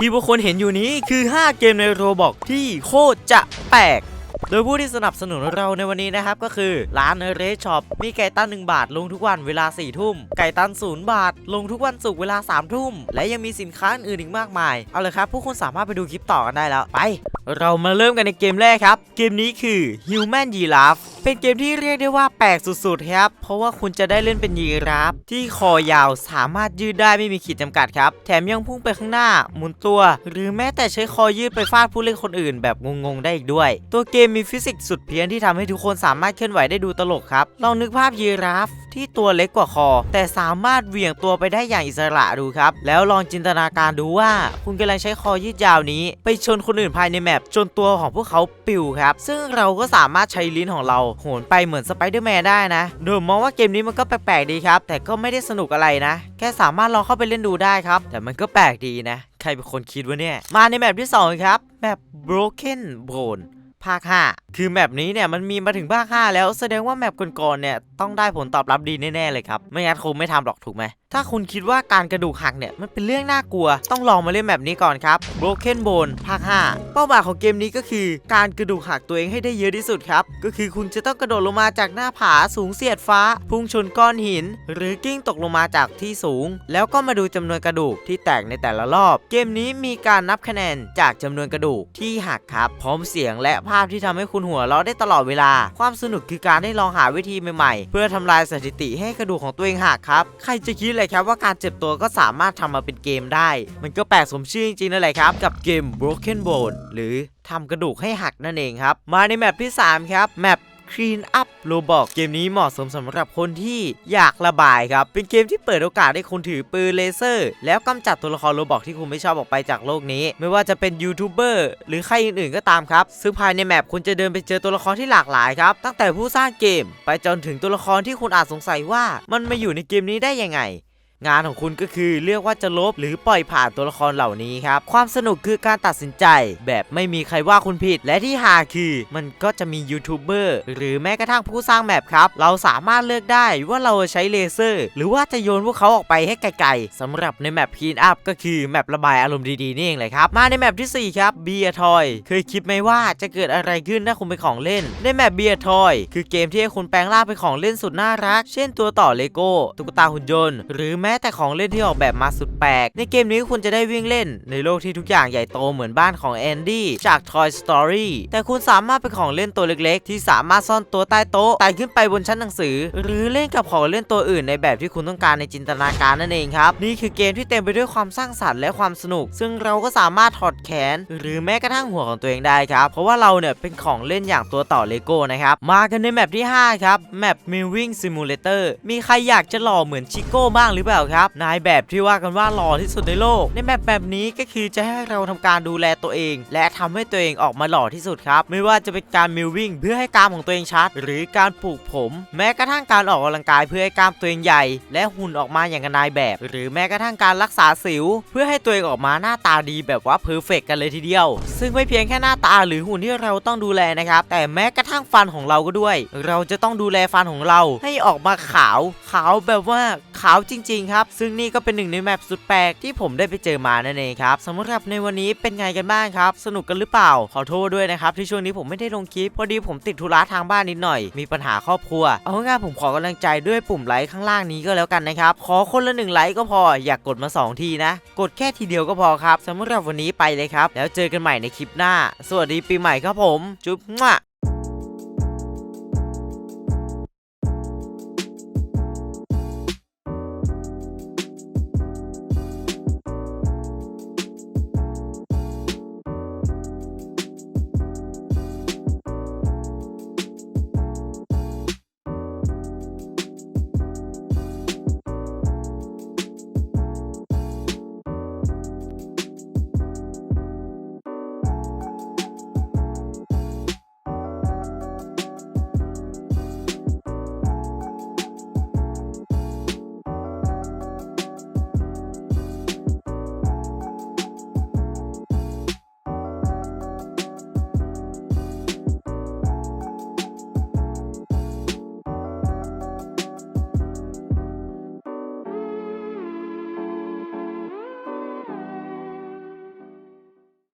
ที่พวกคนเห็นอยู่นี้คือ 5 เกมในโรบอกที่โคตรจะแปลกโดยผู้ที่สนับสนุนเราในวันนี้นะครับ ก็คือ ร้านเรสช็อปมีไก่ตั้น 1 บาท ลงทุกวันเวลา 4 ทุ่ม ไก่ตั้น 0 บาท ลงทุกวันศุกร์เวลา 3 ทุ่ม และยังมีสินค้าอื่นอีกมากมาย เอาเลยครับ ผู้คนสามารถไปดูคลิปต่อกันได้แล้ว ไป เรามาเริ่มกันในเกมแรกครับ เกมนี้คือ Human Giraffe เป็นเกมที่เรียกได้ว่าแปลกสุดๆครับ เพราะว่าคุณจะได้เล่นเป็นยีราฟที่คอยาวสามารถยืดได้ไม่มีขีดจำกัดครับ แถมยังพุ่งไปข้างหน้า หมุนตัว หรือแม้แต่ใช้คอยืดไปฟาดผู้เล่นคนอื่นแบบงงๆได้อีกด้วย ตัวเกมมีฟิสิกส์สุดเพี้ยนที่ทำให้ทุกคนสามารถเคลื่อนไหวได้ดูตลกครับลองนึกภาพยีราฟที่ตัวเล็กกว่าคอ แต่สามารถเหวี่ยงตัวไปได้อย่างอิสระดูครับ แล้วลองจินตนาการดูว่า คุณกำลังใช้คอยืดยาวนี้ ไปชนคนอื่นภายในแมปจนตัวของพวกเขาปิวครับ ซึ่งเราก็สามารถใช้ลิ้นของเราโหนไปเหมือนสไปเดอร์แมนได้นะโดยมองว่าเกมนี้มันก็แปลกๆดีครับ แต่ก็ไม่ได้สนุกอะไรนะ แค่สามารถลองเข้าไปเล่นดูได้ครับ แต่มันก็แปลกดีนะ ใครเป็นคนคิดวะเนี่ย มาในแมปที่สองครับ แมป Broken Bone ภาค5คือแมปนี้เนี่ยมันมีมาถึงภาค5แล้วแสดงว่าแมปก่อนๆเนี่ยต้องได้ผลตอบรับดีแน่ๆเลยครับ ไม่งั้นคงไม่ทำหรอกถูกไหม ถ้าคุณคิดว่าการกระดูกหักเนี่ยมันเป็นเรื่องน่ากลัว ต้องลองมาเล่นแบบนี้ก่อนครับ Broken Bone ภาค 5 เป้าหมายของเกมนี้ก็คือ การกระดูกหักตัวเองให้ได้เยอะที่สุดครับ ก็คือคุณจะต้องกระโดดลงมาจากหน้าผาสูงเสียดฟ้า พุ่งชนก้อนหิน หรือกิ้งตกลงมาจากที่สูง แล้วก็มาดูจำนวนกระดูกที่แตกในแต่ละรอบ เกมนี้มีการนับคะแนนจากจำนวนกระดูกที่หักครับ พร้อมเสียงและภาพที่ทำให้คุณหัวเราได้ตลอดเวลา ความสนุกคือการได้ลองหาวิธีใหม่ๆ เพื่อทำลายสถิติให้กระดูกของตัวเองหักครับ ใครจะคิดเลยครับว่าการเจ็บตัวก็สามารถทำมาเป็นเกมได้ มันก็แปลกสมชื่อจริงๆนั่นแหละครับ กับเกม Broken Bone หรือทำกระดูกให้หักนั่นเองครับ มาในแมปที่ 3 ครับ แมป Clean Up Roblox เกมนี้เหมาะสมสำหรับคนที่อยากระบายครับ เป็นเกมที่เปิดโอกาสให้คุณถือปืนเลเซอร์ แล้วกำจัดตัวละครโรบอกที่คุณไม่ชอบออกไปจากโลกนี้ ไม่ว่าจะเป็นยูทูบเบอร์หรือใครอื่นๆก็ตามครับ ซึ่งภายในแมปคุณจะเดินไปเจอตัวละครที่หลากหลายครับ ตั้งแต่ผู้สร้างเกม ไปจนถึงตัวละครที่คุณอาจสงสัยว่า มันมาอยู่ในเกมนี้ได้ยังไง งานของคุณก็คือเลือกว่าจะลบหรือปล่อยผ่านตัวละครเหล่านี้ครับ ความสนุกคือการตัดสินใจ แบบไม่มีใครว่าคุณผิด และที่หาคือมันก็จะมียูทูบเบอร์หรือแม้กระทั่งผู้สร้างแมปครับ เราสามารถเลือกได้ว่าเราใช้เลเซอร์ หรือว่าจะโยนพวกเขาออกไปให้ไกลๆสำหรับในแมปพีนอัพก็คือแมประบายอารมณ์ดีๆนี่เองเลยครับ มาในแมปที่ 4 ครับเบียร์ทอยเคยคิดไหมว่าจะเกิดอะไรขึ้นถ้าคุณเป็นของเล่น ในแมปเบียร์ทอยคือเกมที่ให้คุณแปลงร่างเป็นของเล่นสุดน่ารัก เช่นตัวต่อเลโก้ตุ๊กตาหุ่นยนต์หรือแม้แต่ของเล่นที่ออกแบบมาสุดแปลก ในเกมนี้คุณจะได้วิ่งเล่น ในโลกที่ทุกอย่างใหญ่โตเหมือนบ้านของแอนดี้จาก Toy Story แต่คุณสามารถเป็นของเล่นตัวเล็กๆ ที่สามารถซ่อนตัวใต้โต๊ะไต่ขึ้นไปบนชั้นหนังสือ หรือเล่นกับของเล่นตัวอื่นในแบบที่คุณต้องการในจินตนาการนั่นเองครับ นี่คือเกมที่เต็มไปด้วยความสร้างสรรค์และความสนุก ซึ่งเราก็สามารถถอดแขน หรือแม้กระทั่งหัวของตัวเองได้ครับ เพราะว่าเราเนี่ยเป็นของเล่นอย่างตัวต่อเลโก้นะครับ มากันในแมปที่ 5 ครับ แมป Moving Simulator มีใครอยากจะหล่อเหมือนชิโก้บ้างหรือเปล่าครับนายแบบที่ว่ากันว่าหล่อที่สุดในโลก ในแมปแบบนี้ก็คือจะให้เราทำการดูแลตัวเอง และทำให้ตัวเองออกมาหล่อที่สุดครับ ไม่ว่าจะเป็นการ Moving เพื่อให้กล้ามของตัวเองชัด หรือการปลูกผม แม้กระทั่งการออกกำลังกายเพื่อให้กล้ามตัวเองใหญ่ และหุ่นออกมาอย่างนายแบบ หรือแม้กระทั่งการรักษาสิว เพื่อให้ตัวเองออกมาหน้าตาดีแบบว่าเพอร์เฟกกันเลยทีเดียว ซึ่งไม่เพียงแค่หน้าตาหรือหุ่นที่เราต้องดูแลนะครับ แต่แม้กระทั่งฟันของเราก็ด้วย เราจะต้องดูแลฟันของเราให้ออกมาขาว ขาวแบบว่า ขาวจริงๆครับ ซึ่งนี่ก็เป็นหนึ่งในแมปสุดแปลกที่ผมได้ไปเจอมานั่นเองครับสำหรับในวันนี้เป็นไงกันบ้างครับ สนุกกันหรือเปล่า ขอโทษด้วยนะครับที่ช่วงนี้ผมไม่ได้ลงคลิปพอดีผมติดธุระทางบ้านนิดหน่อย มีปัญหาครอบครัว เอาง่ายๆผมขอกำลังใจด้วยปุ่มไลค์ข้างล่างนี้ก็แล้วกันนะครับ ขอคนละหนึ่งไลค์ก็พอ อยากกดมา 2 ทีนะ กดแค่ทีเดียวก็พอครับสำหรับวันนี้ไปเลยครับ แล้วเจอกันใหม่ในคลิปหน้า สวัสดีปีใหม่ครับผม จุ๊บมั่ว